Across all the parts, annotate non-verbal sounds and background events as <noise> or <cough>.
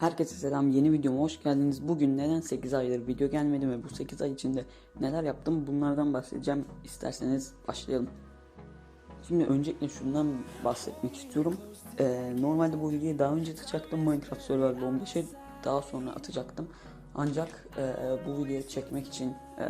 Herkese selam yeni videoma hoş geldiniz. Bugün neden 8 aydır video gelmedi ve bu 8 ay içinde neler yaptım bunlardan bahsedeceğim. İsterseniz başlayalım. Şimdi öncelikle şundan bahsetmek istiyorum. Ee, normalde bu videoyu daha önce atacaktım Minecraft Survival 15'e daha sonra atacaktım. Ancak e, bu videoyu çekmek için e,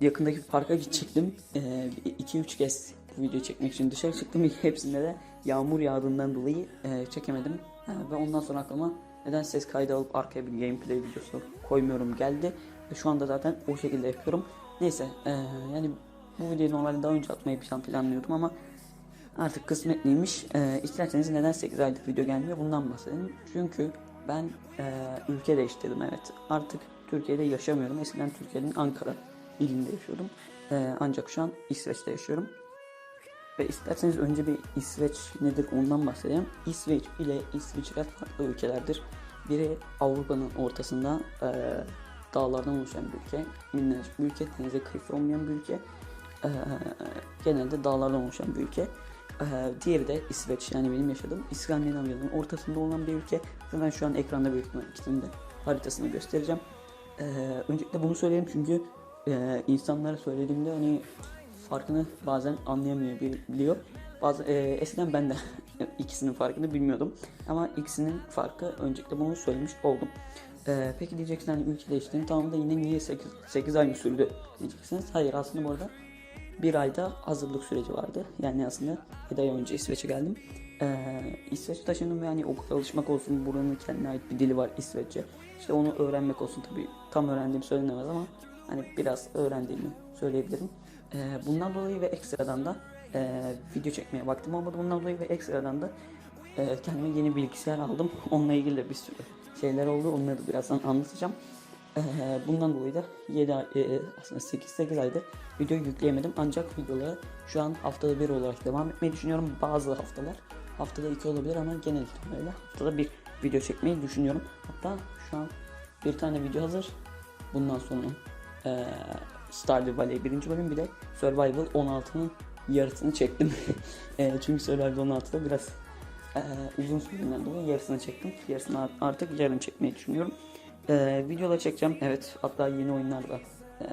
yakındaki parka gidecektim. 2-3 kez bu videoyu çekmek için dışarı çıktım. Hepsinde de yağmur yağdığından dolayı e, çekemedim. E, ve ondan sonra aklıma neden ses kaydı alıp arkaya bir gameplay videosu koymuyorum geldi. Ve şu anda zaten o şekilde yapıyorum. Neyse e, yani bu videoyu normalde daha önce atmayı plan planlıyordum ama artık kısmetliymiş. E, isterseniz neden 8 aydır video gelmiyor bundan bahsedelim. Çünkü ben e, ülke değiştirdim evet. Artık Türkiye'de yaşamıyorum. Eskiden Türkiye'nin Ankara ilinde yaşıyordum. E, ancak şu an İsveç'te yaşıyorum. Ve isterseniz önce bir İsveç nedir ondan bahsedeyim. İsveç ile İsviçre farklı ülkelerdir. Biri Avrupa'nın ortasında e, dağlardan oluşan bir ülke. Minnacık bir ülke. Denize kıyısı olmayan bir ülke. E, genelde dağlardan oluşan bir ülke. E, diğeri de İsveç yani benim yaşadığım İskandinavya'nın ortasında olan bir ülke. Zaten şu an ekranda büyük ikisinin de haritasını göstereceğim. E, öncelikle bunu söyleyeyim çünkü e, insanlara söylediğimde hani farkını bazen anlayamayabiliyor. Bazı e, eskiden ben de <laughs> ikisinin farkını bilmiyordum. Ama ikisinin farkı öncelikle bunu söylemiş oldum. E, peki diyeceksin hani ülke değiştiğini tamam da yine niye 8, 8 ay mı sürdü diyeceksiniz. Hayır aslında bu arada bir ayda hazırlık süreci vardı. Yani aslında bir ay önce İsveç'e geldim. Ee, İsveç'e taşındım ve yani okula alışmak olsun buranın kendine ait bir dili var İsveççe. İşte onu öğrenmek olsun tabii tam öğrendiğim söylenemez ama hani biraz öğrendiğimi söyleyebilirim. Ee, bundan dolayı ve ekstradan da e, video çekmeye vaktim olmadı. Bundan dolayı ve ekstradan da e, kendime yeni bilgisayar aldım. <laughs> Onunla ilgili de bir sürü şeyler oldu. Onları da birazdan anlatacağım. Ee, bundan dolayı da 7 ay, e, aslında 8-8 aydır video yükleyemedim. Ancak videolara şu an haftada bir olarak devam etmeyi düşünüyorum. Bazı haftalar haftada iki olabilir ama genel itibariyle haftada bir video çekmeyi düşünüyorum. Hatta şu an bir tane video hazır. Bundan sonra e, Stardew Valley birinci bölüm bir de Survival 16'nın yarısını çektim. <laughs> e, çünkü Survival 16'da biraz e, uzun sürdüğünden dolayı yarısını çektim. Yarısını artık yarın çekmeyi düşünüyorum. E, videolar çekeceğim. Evet hatta yeni oyunlar da e,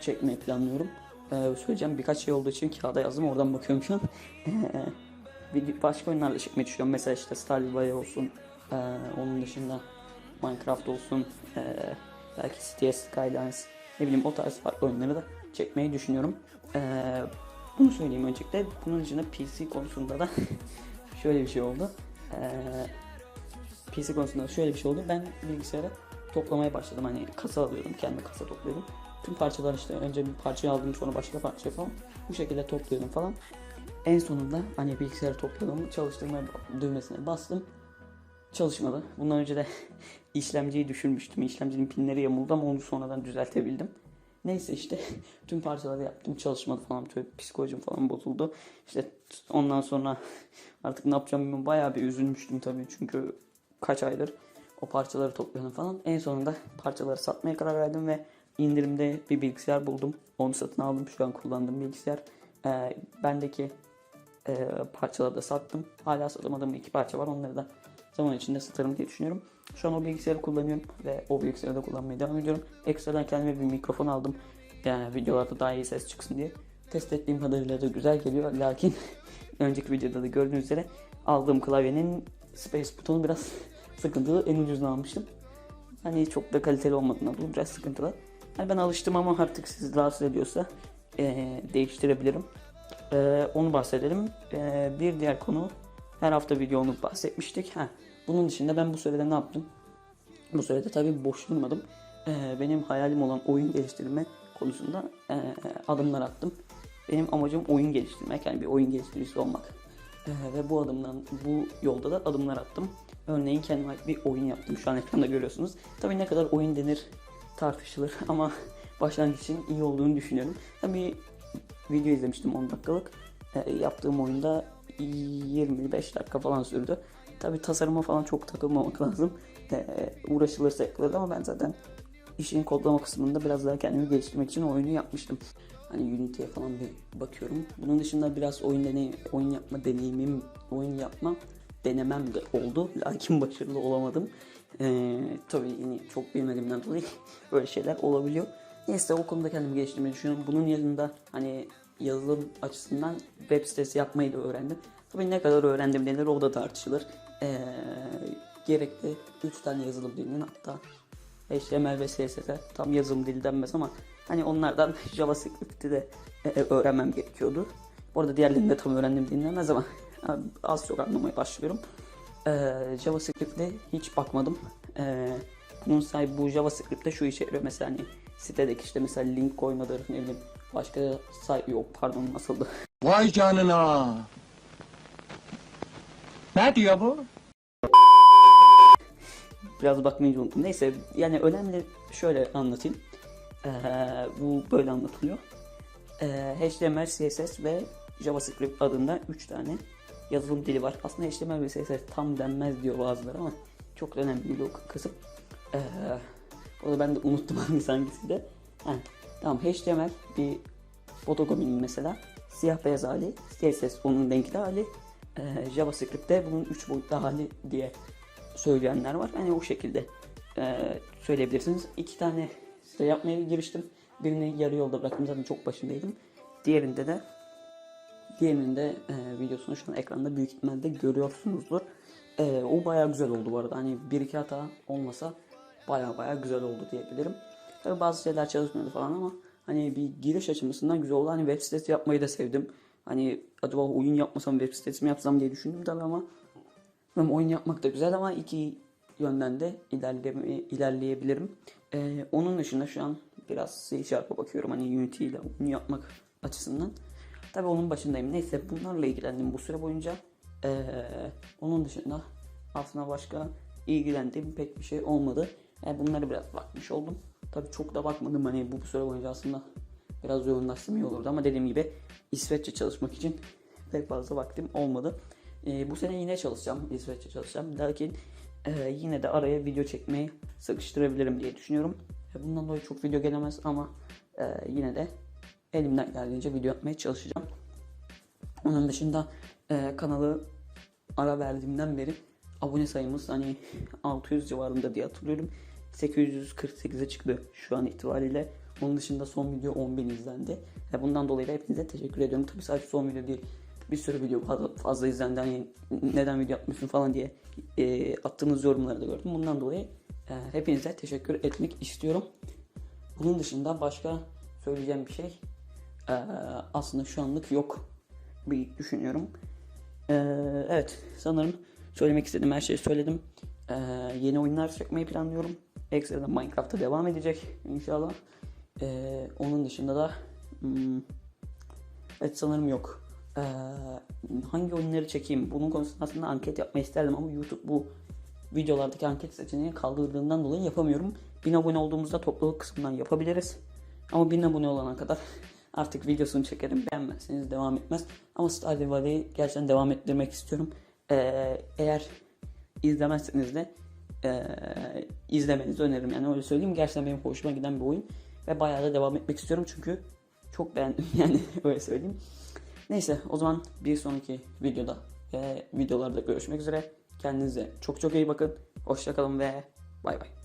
çekmeyi planlıyorum. E, söyleyeceğim birkaç şey olduğu için kağıda yazdım oradan bakıyorum şu an. <laughs> Başka oyunlarla çekmeyi düşünüyorum. Mesela işte Stardew Valley olsun. E, onun dışında Minecraft olsun. E, belki Cities Skylines ne bileyim o tarz farklı oyunları da çekmeyi düşünüyorum. Ee, bunu söyleyeyim öncelikle. Bunun dışında PC <laughs> konusunda da şöyle bir şey oldu. Ee, PC konusunda şöyle bir şey oldu. Ben bilgisayarı toplamaya başladım. Hani kasa alıyordum. Kendime kasa topluyordum. Tüm parçalar işte önce bir parçayı aldım sonra başka parça falan. Bu şekilde topluyordum falan. En sonunda hani bilgisayarı topladım. Çalıştırma düğmesine bastım. Çalışmadı. Bundan önce de <laughs> işlemciyi düşürmüştüm. İşlemcinin pinleri yamuldu ama onu sonradan düzeltebildim. Neyse işte <laughs> tüm parçaları yaptım. Çalışmadı falan. Böyle psikolojim falan bozuldu. İşte ondan sonra artık ne yapacağım bilmiyorum. Bayağı bir üzülmüştüm tabii. Çünkü kaç aydır o parçaları topluyordum falan. En sonunda parçaları satmaya karar verdim ve indirimde bir bilgisayar buldum. Onu satın aldım. Şu an kullandığım bilgisayar. Ee, bendeki e, parçaları da sattım. Hala satamadığım iki parça var. Onları da zaman içinde satarım diye düşünüyorum. Şu an o bilgisayarı kullanıyorum ve o bilgisayarı da kullanmaya devam ediyorum. Ekstradan kendime bir mikrofon aldım. Yani videolarda daha iyi ses çıksın diye. Test ettiğim kadarıyla da güzel geliyor. Lakin <laughs> önceki videoda da gördüğünüz üzere aldığım klavyenin space butonu biraz <laughs> sıkıntılı. En ucuzunu almıştım. Hani çok da kaliteli olmadığından dolayı biraz sıkıntılı. Yani ben alıştım ama artık sizi rahatsız ediyorsa ee, değiştirebilirim. Ee, onu bahsedelim. Ee, bir diğer konu her hafta videonu bahsetmiştik. Ha, bunun dışında ben bu sürede ne yaptım? Bu sürede tabii boş durmadım. Ee, benim hayalim olan oyun geliştirme konusunda e, adımlar attım. Benim amacım oyun geliştirmek yani bir oyun geliştiricisi olmak. Ee, ve bu adımdan bu yolda da adımlar attım. Örneğin kendime bir oyun yaptım. Şu an ekranda görüyorsunuz. Tabii ne kadar oyun denir tartışılır <laughs> ama başlangıç için iyi olduğunu düşünüyorum. Tabii video izlemiştim 10 dakikalık. E, yaptığım oyunda 25 dakika falan sürdü. Tabi tasarıma falan çok takılmamak <laughs> lazım. E, uğraşılırsa yapılır ama ben zaten işin kodlama kısmında biraz daha kendimi geliştirmek için oyunu yapmıştım. Hani Unity'ye falan bir bakıyorum. Bunun dışında biraz oyun deney, oyun yapma deneyimim, oyun yapma denemem de oldu. <laughs> Lakin başarılı olamadım. Ee, tabii yine çok bilmediğimden dolayı <laughs> böyle şeyler olabiliyor. Neyse o konuda kendimi geliştirmeyi düşünüyorum. Bunun yanında hani yazılım açısından web sitesi yapmayı da öğrendim. Tabii ne kadar öğrendim denir o da tartışılır. Ee, gerekli 3 tane yazılım dilinin hatta HTML ve CSS'e tam yazılım dili denmez ama hani onlardan <laughs> JavaScript'i de e, öğrenmem gerekiyordu. Bu arada diğerlerini de tam öğrendim dinlemez ama <laughs> az çok anlamaya başlıyorum. Ee, JavaScript'e hiç bakmadım. Ee, bunun sahibi bu JavaScript'te şu işe yarıyor mesela hani sitedeki işte mesela link koymadır ne bileyim başka sayfa yok pardon nasıldı Vay canına. Ne diyor bu? Biraz bakmayı unuttum. Neyse yani önemli şöyle anlatayım. Ee, bu böyle anlatılıyor. Ee, HTML, CSS ve JavaScript adında 3 tane yazılım dili var. Aslında HTML ve CSS tam denmez diyor bazıları ama çok da önemli o kısım. Ee, onu ben de unuttum <laughs> hangisi hangisi de. Ha, tamam HTML bir fotokominin mesela siyah beyaz hali, CSS onun renkli hali, ee, JavaScript de bunun 3 boyutlu hali diye söyleyenler var. Hani o şekilde e, söyleyebilirsiniz. İki tane site yapmaya giriştim. Birini yarı yolda bıraktım zaten çok başındaydım. Diğerinde de diğerinin de e, videosunu şu an ekranda büyük ihtimalle görüyorsunuzdur. E, o bayağı güzel oldu bu arada. Hani bir iki hata olmasa bayağı bayağı güzel oldu diyebilirim. Tabii bazı şeyler çalışmıyordu falan ama hani bir giriş açısından güzel oldu. Hani web sitesi yapmayı da sevdim. Hani acaba oyun yapmasam web sitesi mi yapsam diye düşündüm tabii ama hem oyun yapmak da güzel ama iki yönden de ilerleme, ilerleyebilirim. Ee, onun dışında şu an biraz C Sharp'a bakıyorum hani Unity ile oyun yapmak açısından. Tabii onun başındayım. Neyse bunlarla ilgilendim bu süre boyunca. Ee, onun dışında aslında başka ilgilendiğim pek bir şey olmadı. Yani bunları biraz bakmış oldum. Tabii çok da bakmadım hani bu süre boyunca aslında biraz yoğunlaşsam iyi olurdu ama dediğim gibi İsveççe çalışmak için pek fazla vaktim olmadı. Ee, bu sene yine çalışacağım. İsveççe çalışacağım. Lakin e, yine de araya video çekmeyi sıkıştırabilirim diye düşünüyorum. E, bundan dolayı çok video gelemez ama e, yine de elimden geldiğince video yapmaya çalışacağım. Onun dışında e, kanalı ara verdiğimden beri abone sayımız hani 600 civarında diye hatırlıyorum. 848'e çıktı şu an itibariyle. Onun dışında son video 10.000 izlendi. E, bundan dolayı da hepinize teşekkür ediyorum. Tabii sadece son video değil bir sürü video fazla, izlendi. Hani neden video yapmıyorsun falan diye e, attığınız yorumları da gördüm. Bundan dolayı e, hepinize teşekkür etmek istiyorum. Bunun dışında başka söyleyeceğim bir şey e, aslında şu anlık yok bir düşünüyorum. E, evet sanırım söylemek istediğim her şeyi söyledim. E, yeni oyunlar çekmeyi planlıyorum. Ekstradan Minecraft'a devam edecek inşallah. E, onun dışında da hmm, evet sanırım yok. Ee, hangi oyunları çekeyim? Bunun konusunda aslında anket yapmayı isterdim ama YouTube bu videolardaki anket seçeneğini kaldırdığından dolayı yapamıyorum. 1000 abone olduğumuzda topluluk kısmından yapabiliriz. Ama 1000 abone olana kadar artık videosunu çekerim. Beğenmezseniz devam etmez. Ama Stardew Valley'i gerçekten devam ettirmek istiyorum. Ee, eğer izlemezseniz de e, izlemenizi öneririm. Yani öyle söyleyeyim. Gerçekten benim hoşuma giden bir oyun. Ve bayağı da devam etmek istiyorum çünkü çok beğendim <laughs> yani öyle söyleyeyim. Neyse o zaman bir sonraki videoda ve videolarda görüşmek üzere. Kendinize çok çok iyi bakın. Hoşçakalın ve bay bay.